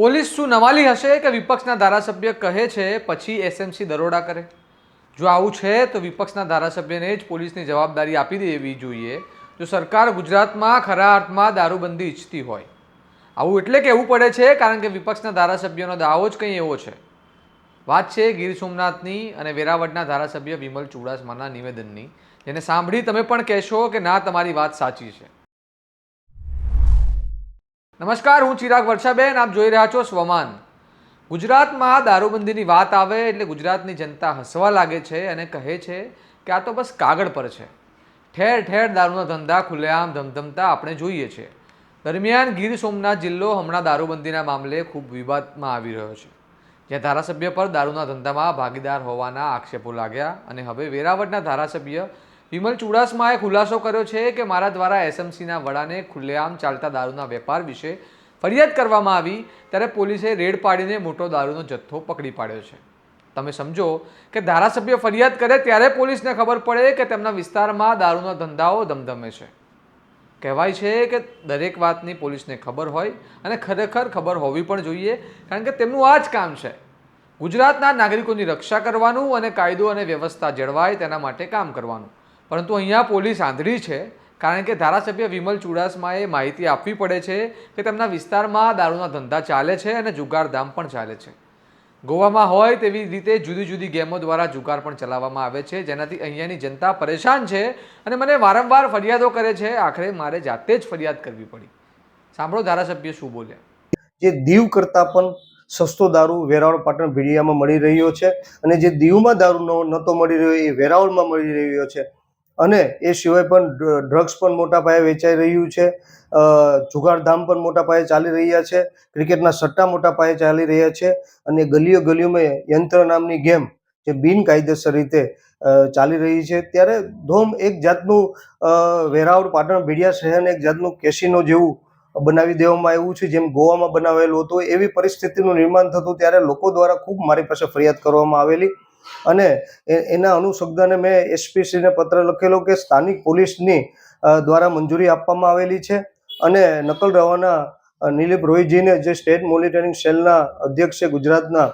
Police શું નવાલી હશે કે વિપક્ષના ધારાસભ્ય કહે છે, પછી એસએમસી દરોડા કરે. જો આવું છે, તો વિપક્ષના ધારાસભ્યને જ પોલીસની જવાબદારી આપી દેવી જોઈએ. જો સરકાર ગુજરાતમાં ખરા અર્થમાં દારૂબંધી ઈચ્છતી હોય. આવું એટલે કહેવું પડે છે, કારણ કે વિપક્ષના ધારાસભ્યનો દાવો જ કંઈ એવો છે. વાત છે ગીર સોમનાથની અને વેરાવળના ધારાસભ્ય વિમલ ચુડાસમાના નિવેદનની. જેને સાંભળી તમે પણ કહેશો કે ના, તમારી વાત સાચી છે. નમસ્કાર, હું ચિરાગ વર્ષાબેન, આપ જોઈ રહ્યા છો સ્વમાન. ગુજરાતમાં દારૂબંધીની વાત આવે એટલે ગુજરાતની જનતા હસવા લાગે છે અને કહે છે કે આ તો બસ કાગળ પર છે. ઠેર ઠેર દારૂના ધંધા ખુલ્લેઆમ ધમધમતા આપણે જોઈએ છીએ દરમિયાન ગીર સોમનાથ જિલ્લો હમણાં દારૂબંધીના મામલે ખૂબ વિવાદમાં આવી રહ્યો છે. જ્યાં ધારાસભ્ય પર દારૂના ધંધામાં ભાગીદાર હોવાના આક્ષેપો લાગ્યા અને હવે વેરાવળના ધારાસભ્ય વિમલ ચુડાસમાએ ખુલાસો કર્યો છે કે મારા દ્વારા એસએમસીના વડાને ખુલ્લેઆમ ચાલતા દારૂના વેપાર વિશે ફરિયાદ કરવામાં આવી, ત્યારે પોલીસે રેડ પાડીને મોટો દારૂનો જથ્થો પકડી પાડ્યો છે. તમે સમજો કે ધારાસભ્ય ફરિયાદ કરે ત્યારે પોલીસને ખબર પડે કે તેમના વિસ્તારમાં દારૂના ધંધાઓ ધમધમે છે. કહેવાય છે કે દરેક વાતની પોલીસને ખબર હોય અને ખરેખર ખબર હોવી પણ જોઈએ, કારણ કે તેમનું આ જ કામ છે. ગુજરાતના નાગરિકોની રક્ષા કરવાનું અને કાયદો અને વ્યવસ્થા જળવાય તેના માટે કામ કરવાનું. પરંતુ અહીંયા પોલીસ આંધળી છે, કારણ કે ધારાસભ્ય વિમલ ચુડાસમાએ માહિતી આપવી પડે છે કે તેમના વિસ્તારમાં દારૂના ધંધા ચાલે છે અને જુગારધામ પણ ચાલે છે. ગોવામાં હોય તેવી રીતે જુદી જુદી ગેમો દ્વારા જુગાર પણ ચલાવવામાં આવે છે, જેનાથી અહીંયાની જનતા પરેશાન છે અને મને વારંવાર ફરિયાદો કરે છે, આખરે મારે જાતે જ ફરિયાદ કરવી પડી. સાંભળો ધારાસભ્ય શું બોલ્યા જે દીવ કરતાં પણ સસ્તો દારૂ વેરાવળ પાટણ ભીડિયામાં મળી રહ્યો છે અને જે દીવમાં દારૂ નહોતો મળી રહ્યો એ વેરાવળમાં મળી રહ્યો છે અને એ સિવાય પણ ડ્રગ્સ પણ મોટા પાયે વેચાઈ રહ્યું છે. જુગારધામ પણ મોટા પાયે ચાલી રહ્યા છે. ક્રિકેટના સટ્ટા મોટા પાયે ચાલી રહ્યા છે અને ગલીઓ ગલીઓમાં યંત્ર નામની ગેમ જે બિનકાયદેસર રીતે ચાલી રહી છે. ત્યારે ધોમ એક જાતનું વેરાવળ પાટણ ભીડિયા શહેરને એક જાતનું કેસિનો જેવું બનાવી દેવામાં આવ્યું છે. જેમ ગોવામાં બનાવેલું હતું એવી પરિસ્થિતિનું નિર્માણ થતું ત્યારે લોકો દ્વારા ખૂબ મારી પાસે ફરિયાદ કરવામાં આવેલી. અને એના અનુસંધાને મેં એસપીસીને પત્ર લખેલો કે સ્થાનિક પોલીસની દ્વારા મંજૂરી આપવામાં આવેલી છે. અને નકલ રવાના નિલીપ રોહિજીને જે સ્ટેટ મોનિટરિંગ સેલના અધ્યક્ષ છે ગુજરાતના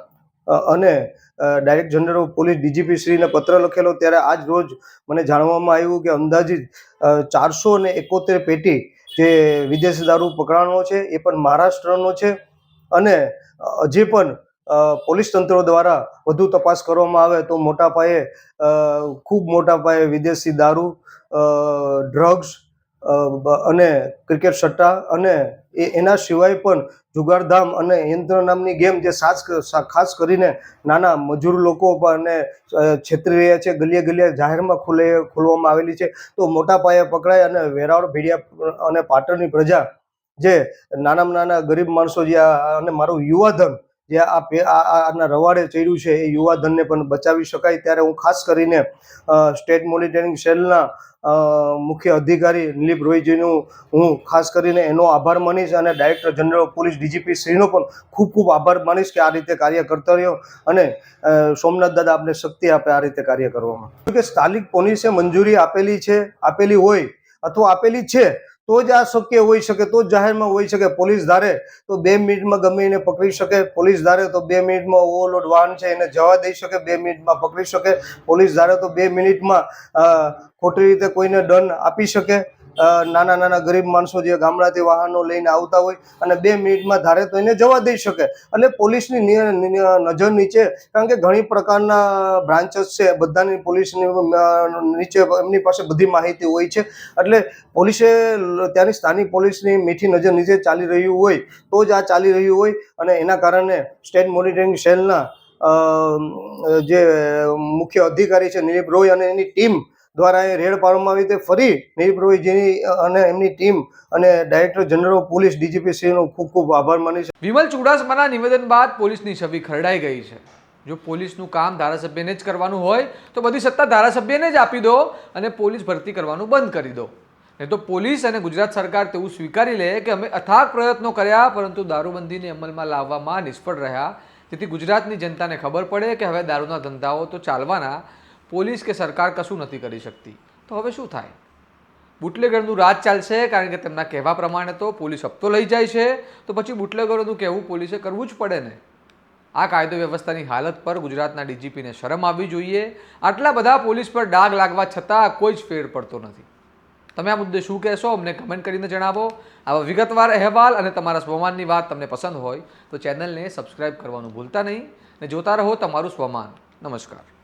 અને direct general of police DGP શ્રીને પત્ર લખેલો ત્યારે આજ રોજ મને જાણવામાં આવ્યું કે અંદાજિત ચારસો ને એકોતેર પેટી જે વિદેશી દારૂ પકડાણો છે એ પણ મહારાષ્ટ્રનો છે. અને હજી પણ પોલીસ તંત્ર દ્વારા વધુ તપાસ કરવામાં આવે તો મોટા પાયે ખૂબ મોટા પાયે વિદેશી દારૂ ડ્રગ્સ અને ક્રિકેટ સટ્ટા અને એના સિવાય પણ જુગારધામ અને યંત્ર નામની ગેમ જે ખાસ કરીને નાના મજૂર લોકો અને છેતરી રહ્યા છે, ગલીએ ગલીએ જાહેરમાં ખુલે, ખોલવામાં આવેલી છે, તો મોટા પાયે પકડાય અને વેરાવળ ભેડિયા અને પાટણની પ્રજા જે નાનામાં નાના ગરીબ માણસો જે અને મારું યુવાધન જે આ આના રવાડે ચડ્યું છે, એ યુવાધનને પણ બચાવી શકાય. ત્યારે હું ખાસ કરીને સ્ટેટ મોનિટરિંગ સેલના મુખ્ય અધિકારી નિલીપ રોયજીનું હું ખાસ કરીને એનો આભાર માનીશ અને ડાયરેક્ટર જનરલ પોલીસ ડીજીપી શ્રીનો પણ ખૂબ ખૂબ આભાર માનીશ કે આ રીતે કાર્ય કરતા રહ્યો અને સોમનાથ દાદા આપને શક્તિ આપે આ રીતે કાર્ય કરવામાં. કે સ્થાનિક પોલીસે મંજૂરી આપેલી છે, આપેલી હોય અથવા આપેલી છે તો જ આ શક્ય હોઈ શકે, તો જ જાહેરમાં હોઈ શકે પોલીસ ધારે, તો બે મિનિટમાં ગમે એને પકડી શકે, પોલીસ ધારે તો બે મિનિટમાં ઓવરલોડ વાહન છે એને જવા દઈ શકે, બે મિનિટમાં પકડી શકે, પોલીસ ધારે તો બે મિનિટમાં ખોટી રીતે કોઈને દંડ આપી શકે. નાના નાના ગરીબ માણસો જે ગામડાથી વાહનો લઈને આવતા હોય અને બે મિનિટમાં ધારે તો એને જવા દઈ શકે. એટલે પોલીસની નજર નીચે, કારણ કે ઘણી પ્રકારના બ્રાન્ચસ છે, બધાની પોલીસની નીચે એમની પાસે બધી માહિતી હોય છે. એટલે પોલીસે ત્યાંની સ્થાનિક પોલીસની મીઠી નજર નીચે ચાલી રહ્યું હોય, તો જ આ ચાલી રહ્યું હોય અને એના કારણે સ્ટેટ મોનિટરિંગ સેલના જે મુખ્ય અધિકારી છે નિલીપ રોય અને એની ટીમ દ્વારા એ રેડ પાડવામાં આવી તે ફરી નિલીપ રોયજીની અને એમની ટીમ અને ડાયરેક્ટર જનરલ પોલીસ ડીજીપી શ્રીનો ખૂબ ખૂબ આભાર માનીશ વિમલ ચુડાસમાના નિવેદન બાદ પોલીસની છબી ખરડાઈ ગઈ છે. જો પોલીસનું કામ ધારાસભ્યને જ કરવાનું હોય, તો બધી સત્તા ધારાસભ્યને જ આપી દો અને પોલીસ ભરતી કરવાનું બંધ કરી દો. નહીં તો પોલીસ અને ગુજરાત સરકાર તેવું સ્વીકારી લે કે અમે અથાગ પ્રયત્નો કર્યા, પરંતુ દારૂબંધીને અમલમાં લાવવામાં નિષ્ફળ રહ્યા. જેથી ગુજરાતની જનતાને ખબર પડે કે હવે દારૂના ધંધાઓ તો ચાલવાના પોલીસ કે સરકાર કશું નથી કરી શકતી. તો હવે શું થાય? બુટલેગરનું રાજ ચાલશે કારણ કે તેમના કહેવા પ્રમાણે તો પોલીસ હપ્તો લઈ જાય છે. તો પછી બુટલેગરોનું કહેવું પોલીસે કરવું જ પડે ને. આ કાયદો વ્યવસ્થાની હાલત પર ગુજરાતના ડીજીપીને શરમ આવવી જોઈએ. આટલા બધા પોલીસ પર ડાઘ લાગવા છતાં કોઈ જ ફેર પડતો નથી. તમે આ મુદ્દે શું કહેશો? અમને કમેન્ટ કરીને જણાવો. આવા વિગતવાર અહેવાલ અને તમારા સ્વમાનની વાત તમને પસંદ હોય તો ચેનલને સબસ્ક્રાઈબ કરવાનું ભૂલતા નહીં. અને જોતા રહો તમારું સ્વમાન. નમસ્કાર.